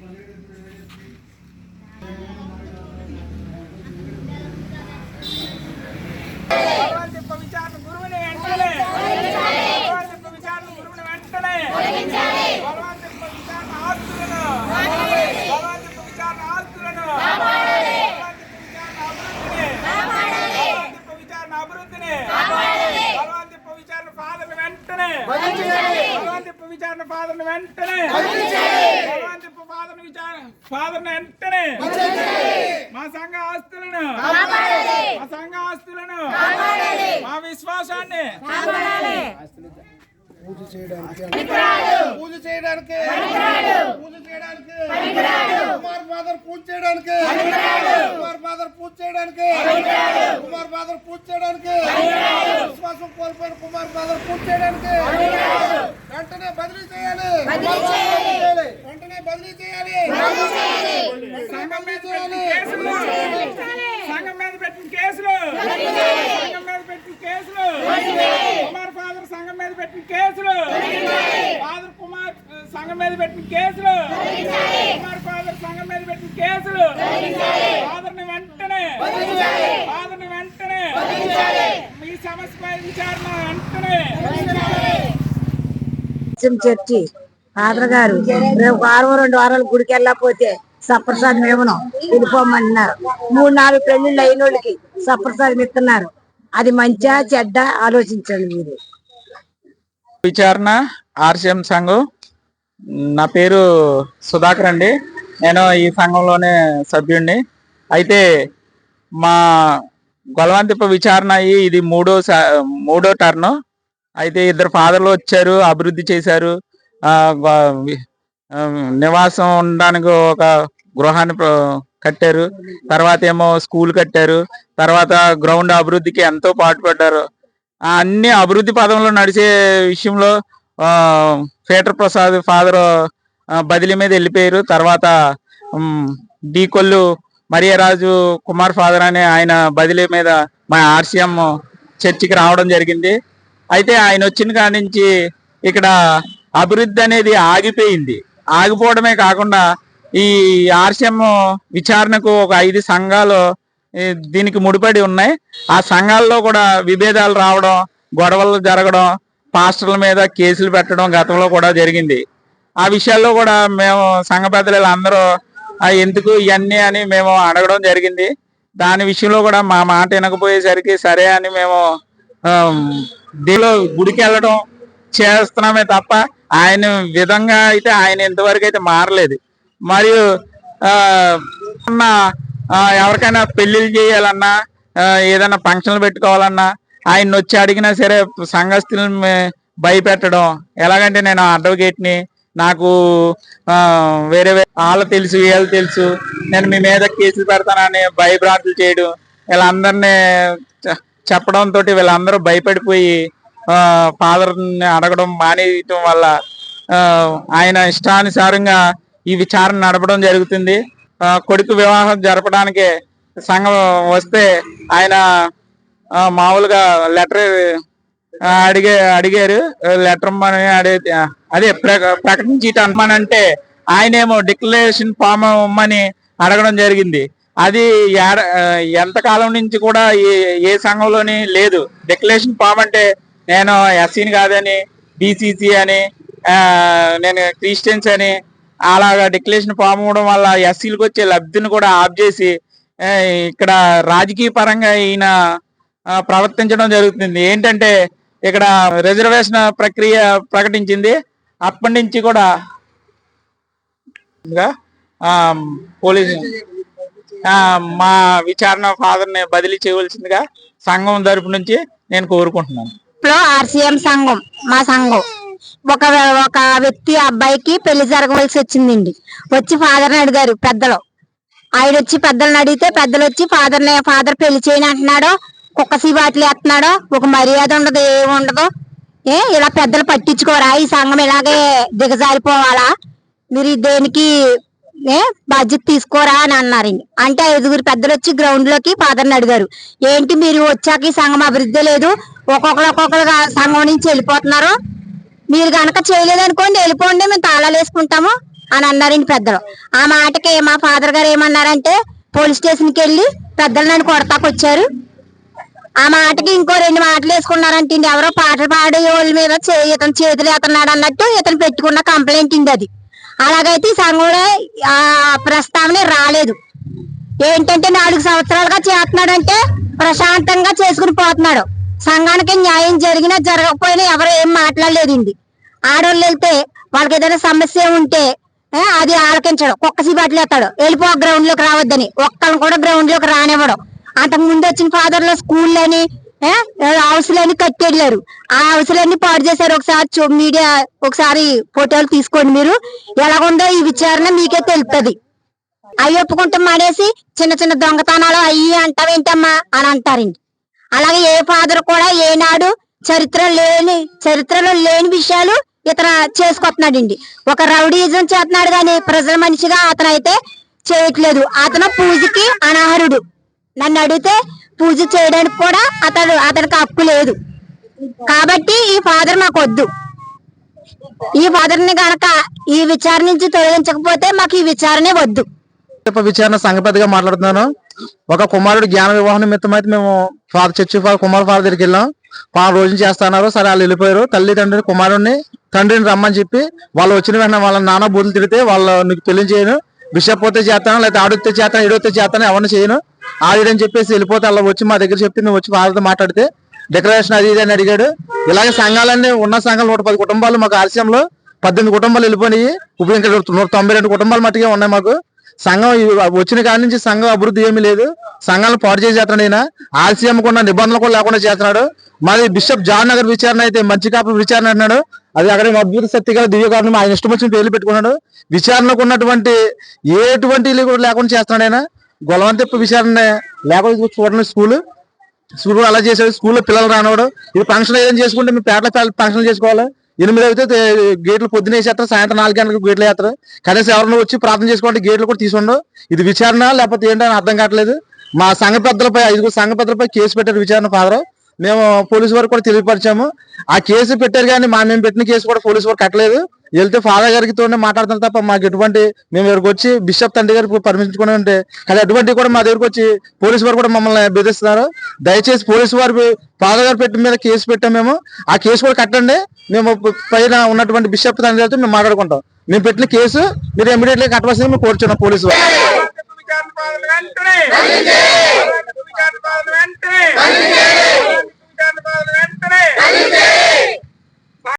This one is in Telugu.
వెంటనే. భగవంతిప్ప విచారణ గురువుని వెంటనే. తిప్ప విచారణ ఆస్తులను ఫాదర్ని వెంటనే భగవాన్ తిప్ప ఫాదర్ని విచారణ ఫాదర్ని వెంటనే మా సంఘ ఆస్తులను మా సంఘ ఆస్తులను మా విశ్వాసాన్ని పూజ చేయడానికి పూజ చేయడానికి పూజ చేయడానికి కుమార్ ఫాదర్ పూజ చేయడానికి కుమార్ ఫాదర్ పూజ చేయడానికి కుమార్ ఫాదర్ పూజ చేయడానికి విశ్వాసం కోల్పోయిన కుమార్ ఫాదర్ పూజ చేయడానికి వెంటనే బదిలీ చేయాలి సంఘం మీద కేసులు సంఘం మీద పెట్టిన కేసులు సంఘం మీద పెట్టిన కేసులు కుమార్ ఫాదర్ సంఘం మీద పెట్టిన కేసులు ఫాదర్ కుమార్ సంఘం మీద పెట్టిన కేసులు కుమార్ ఫాదర్ సంఘం మీద పెట్టిన కేసులు ఫాదర్ని వెంటనే ఫాదర్ని వెంటనే మీ సమస్యపై విచారణ వెంటనే చర్చి ఫాదర్ గారు రేపు వారం రెండు వారాలు గుడికి వెళ్ళకపోతే సప్రసాదం ఇవ్వను. వెళ్ళిపోమంటున్నారు మూడు నాలుగు పెళ్ళిళ్ళు అయిన వాళ్ళకి సప్రసాదం ఇస్తున్నారు. అది మంచా చెడ్డ? ఆలోచించండి మీరు. విచారణ ఆర్సిఎం సంఘం. నా పేరు సుధాకర్ అండి. నేను ఈ సంఘంలోనే సభ్యుడిని అయితే మా గొలవంతిప్ప విచారణ అయ్యి ఇది మూడో సా- మూడో టర్న్. అయితే ఇద్దరు ఫాదర్లు వచ్చారు అభివృద్ధి చేశారు. నివాసం ఉండడానికి ఒక గృహాన్ని కట్టారు. తర్వాత ఏమో స్కూల్ కట్టారు. తర్వాత గ్రౌండ్ అభివృద్ధికి ఎంతో పాటుపడ్డారు. అన్ని అభివృద్ధి పదంలో నడిచే విషయంలో పేటర్ ప్రసాద్ ఫాదర్ బదిలీ మీద వెళ్ళిపోయారు. తర్వాత um, D Kollu Mariyaraju Kumar father అనే ఆయన బదిలీ మీద మా ఆర్సీఎం చర్చికి రావడం జరిగింది. అయితే ఆయన వచ్చిన కాడి నుంచి ఇక్కడ అభివృద్ధి అనేది ఆగిపోయింది. ఆగిపోవడమే కాకుండా ఈ ఆర్సీఎం విచారణకు ఒక ఐదు సంఘాలు దీనికి ముడిపడి ఉన్నాయి. ఆ సంఘాల్లో కూడా విభేదాలు రావడం గొడవలు జరగడం పాస్టర్ల మీద కేసులు పెట్టడం గతంలో కూడా జరిగింది. ఆ విషయాల్లో కూడా మేము సంఘ పెద్దలు అందరూ ఎందుకు ఇవన్నీ అని మేము అడగడం జరిగింది. దాని విషయంలో కూడా మా మాట వినకపోయేసరికి సరే అని మేము దీనిలో గుడికి వెళ్ళడం చేస్తున్నామే తప్ప ఆయన విధంగా అయితే ఆయన ఇంతవరకు అయితే మారలేదు. మరియు ఉన్న ఎవరికైనా పెళ్ళిళ్ళు చేయాలన్నా ఏదైనా ఫంక్షన్లు పెట్టుకోవాలన్నా ఆయన వచ్చి అడిగినా సరే సంఘస్థులను భయపెట్టడం ఎలాగంటే నేను అడ్వకేట్ని నాకు వేరే వేరే వాళ్ళు తెలుసు వీళ్ళు తెలుసు నేను మీ మీద కేసులు పెడతానని భయభ్రాంతులు చేయడం వీళ్ళందరినీ చెప్పడంతో వీళ్ళందరూ భయపడిపోయి ఫాదర్ని అడగడం మానేయటం వల్ల ఆయన ఇష్టానుసారంగా ఈ విచారణ నడపడం జరుగుతుంది. కొడుకు వివాహం జరపడానికి సంఘం వస్తే ఆయన మామూలుగా లెటర్ అడిగే అడిగారు. లెటర్ ఇమ్మని అడిగి అదే ప్ర- అంటే ఆయనేమో డిక్లరేషన్ ఫామ్ ఇమ్మని అడగడం జరిగింది. అది ఏడ- ఎంతకాలం నుంచి కూడా ఏ ఏ సంఘంలోని లేదు. డిక్లరేషన్ ఫామ్ అంటే నేను ఎస్సీని కాదని బీసీసీ అని నేను క్రిస్టియన్స్ అని అలాగా డిక్లరేషన్ ఫామ్ అవ్వడం వల్ల ఎస్సీలకు వచ్చే లబ్ధిని కూడా ఆఫ్ చేసి ఇక్కడ రాజకీయ పరంగా ఈయన ప్రవర్తించడం జరుగుతుంది. ఏంటంటే ఇక్కడ రిజర్వేషన్ ప్రక్రియ ప్రకటించింది. అప్పటి నుంచి కూడా ఇంకా, పోలీసు మా విచారణ ఫాదర్ని బదిలీ చేయవలసిందిగా సంఘం తరపు నుంచి నేను కోరుకుంటున్నాను. లో ఆర్సీఎం సంఘం మా సంఘం. ఒక ఒక వ్యక్తి అబ్బాయికి పెళ్ళి జరగవలసి వచ్చిందండి. వచ్చి ఫాదర్ని అడిగారు పెద్దలు. ఆయన వచ్చి పెద్దలను అడిగితే పెద్దలు వచ్చి ఫాదర్ని ఫాదర్ పెళ్ళి చేయని అంటున్నాడో కుక్క సీబాట్లు వేస్తున్నాడో ఒక మర్యాద ఉండదు ఏమి ఉండదు. ఏ ఇలా పెద్దలు పట్టించుకోరా ఈ సంఘం ఇలాగే దిగజారిపోవాలా? మీరు దేనికి బాధ్యత తీసుకోరా అని అన్నారు. అంటే ఐదుగురు పెద్దలు వచ్చి గ్రౌండ్లోకి ఫాదర్ని అడిగారు. ఏంటి మీరు వచ్చాక ఈ సంఘం అభివృద్ధి లేదు? ఒక్కొక్కరు ఒక్కొక్కరు సంఘం నుంచి వెళ్ళిపోతున్నారు. మీరు గనక చేయలేదనుకోండి వెళ్ళిపోండి మేము తాళాలు వేసుకుంటాము అని అన్నారండి పెద్దలు. ఆ మాటకి మా ఫాదర్ గారు ఏమన్నారంటే పోలీస్ స్టేషన్కి వెళ్ళి పెద్దలు నన్ను కొడతాకొచ్చారు ఆ మాటకి ఇంకో రెండు మాటలు వేసుకున్నారంటే ఎవరో పాటలు పాడే వాళ్ళ మీద ఇతను చేతులు ఎతన్నాడు అన్నట్టు ఇతను పెట్టుకున్న కంప్లైంట్ ఇండి అది. అలాగైతే ఈ కూడా ఆ ప్రస్తావన రాలేదు. ఏంటంటే నాలుగు సంవత్సరాలుగా చేస్తున్నాడంటే ప్రశాంతంగా చేసుకుని పోతున్నాడు. సంఘానికి న్యాయం జరిగినా జరగకపోయినా ఎవరు ఏం మాట్లాడలేదండి ఆడవాళ్ళు వెళ్తే వాళ్ళకి ఏదైనా సమస్య ఉంటే అది ఆలకించడం. కుక్క సీబాట్లు ఎత్తాడు వెళ్ళిపో గ్రౌండ్లోకి రావద్దని. ఒక్కళ్ళని కూడా గ్రౌండ్లోకి రానివ్వడం. అంతకు ముందు వచ్చిన ఫాదర్లో స్కూల్లోని స్కూళ్ళని కట్టెళ్ళారు ఆ హౌస్లన్నీ పాడు చేశారు. ఒకసారి మీడియా ఒకసారి ఫోటోలు తీసుకోండి మీరు. ఎలాగుందో ఈ విచారణ మీకే తెలుస్తుంది అవి ఒప్పుకుంటాం మానేసి చిన్న చిన్న దొంగతనాలు అయ్యి అంటావేంటమ్మా అని అంటారండి. అలాగే ఏ ఫాదర్ కూడా ఏనాడు చరిత్ర లేని చరిత్రలో లేని విషయాలు ఇతను చేసుకొస్తున్నాడండి. ఒక రౌడీజం చేస్తున్నాడు కానీ ప్రజల మనిషిగా అతను అయితే చేయట్లేదు. అతను పూజకి అనాహరుడు నన్ను అడిగితే పూజ చేయడానికి కూడా అతడు అతనికి హక్కు లేదు. కాబట్టి ఈ ఫాదర్ మాకు వద్దు ఈ ఫాదర్ని గనక ఈ విచారణ నుంచి తొలగించకపోతే మాకు ఈ విచారణే వద్దు. విచారణ సంగపతిగా మాట్లాడుతున్నాను. ఒక కుమారుడు జ్ఞాన వివాహం నిమిత్తం అయితే మేము ఫాదర్ చర్చి కుమార్ ఫాదర్ దగ్గరికి వెళ్ళాం. పాలు రోజు చేస్తున్నారు. సరే వాళ్ళు వెళ్ళిపోయారు. తల్లిదండ్రులు కుమారుడిని తండ్రిని రమ్మని చెప్పి వాళ్ళు వచ్చిన వెంటనే వాళ్ళ నాన్న బూతులు తిడితే వాళ్ళు నీకు పెళ్ళి చేయను. బిషప్ పోతే చేస్తాను లేకపోతే ఆడితే చేస్తాను ఈడొస్తే చేస్తాను ఎవరిని చేయను. ఆడిడని చెప్పేసి వెళ్ళిపోతే అలా వచ్చి మా దగ్గర చెప్తే మేము వచ్చి వాళ్ళతో మాట్లాడితే డెకరేషన్ అది ఇది అని అడిగాడు. ఇలాగే సంఘాలన్నీ ఉన్న సంఘాలు నూట పది కుటుంబాలు మాకు ఆలస్యంలో పద్దెనిమిది కుటుంబాలు వెళ్ళిపోయినాయి. ఇప్పుడు ఇంకా నూట తొంభై రెండు కుటుంబాలు మట్టుగా ఉన్నాయి మాకు. సంఘం వచ్చిన కాడి నుంచి సంఘం అభివృద్ధి ఏమీ లేదు. సంఘాలను పాటు చేసి ఈయన. ఆలస్యం ఉన్న నిబంధనలు కూడా లేకుండా చేస్తున్నాడు. మరి బిషప్ జాన్ నగర్ విచారణ అయితే మంచి కాపు విచారణ అన్నాడు అది అక్కడ అద్భుత శక్తి గల ఆయన ఇష్టం వచ్చిన పేర్లు పెట్టుకున్నాడు. విచారణకు ఉన్నటువంటి ఎటువంటి కూడా లేకుండా చేస్తున్నాడు ఆయన గొలవంతెప్ప విచారణ లేకపోతే చూడండి స్కూల్. స్కూల్ కూడా అలా చేసాడు స్కూల్లో పిల్లలు రానివాడు. ఇది ఫంక్షన్ ఏదైనా చేసుకుంటే మేము పేటల ఫంక్షన్ చేసుకోవాలి. ఎనిమిది అయితే గేట్లు పొద్దున వేసేస్తారు సాయంత్రం నాలుగు గంటలకు గేట్లు వేస్తారు. కనీసం ఎవరైనా వచ్చి ప్రార్థన చేసుకోండి గేట్లు కూడా తీసుండవు ఇది విచారణ లేకపోతే ఏంటని అర్థం కావట్లేదు. మా సంఘ పెద్దలపై ఐదుగురు సంఘ పెద్దలపై కేసు పెట్టారు విచారణ ఫాదర్. మేము పోలీసు వారికి కూడా తెలియపరిచాము. ఆ కేసు పెట్టారు కానీ మా మేము పెట్టిన కేసు కూడా పోలీసు వారు కట్టలేదు. వెళ్తే ఫాదర్ గారికి తోనే మాట్లాడుతున్నారు తప్ప మాకు ఎటువంటి మేము ఇక్కడికి వచ్చి బిషప్ తండ్రి గారికి పర్మిషన్ ఉంటే కానీ అటువంటి కూడా మా దగ్గరికి వచ్చి పోలీసు వారు కూడా మమ్మల్ని బెదిరిస్తున్నారు. దయచేసి పోలీసు వారు ఫాదర్ గారు పెట్టి మీద కేసు పెట్టాం మేము. ఆ కేసు కూడా కట్టండి. మేము పైన ఉన్నటువంటి బిషప్ తండ్రి గారితో మేము మాట్లాడుకుంటాం. మేము పెట్టిన కేసు మీరు ఇమీడియట్గా కట్టవలసింది మేము కోరుచున్నాం పోలీసు వారు. వెంటనే!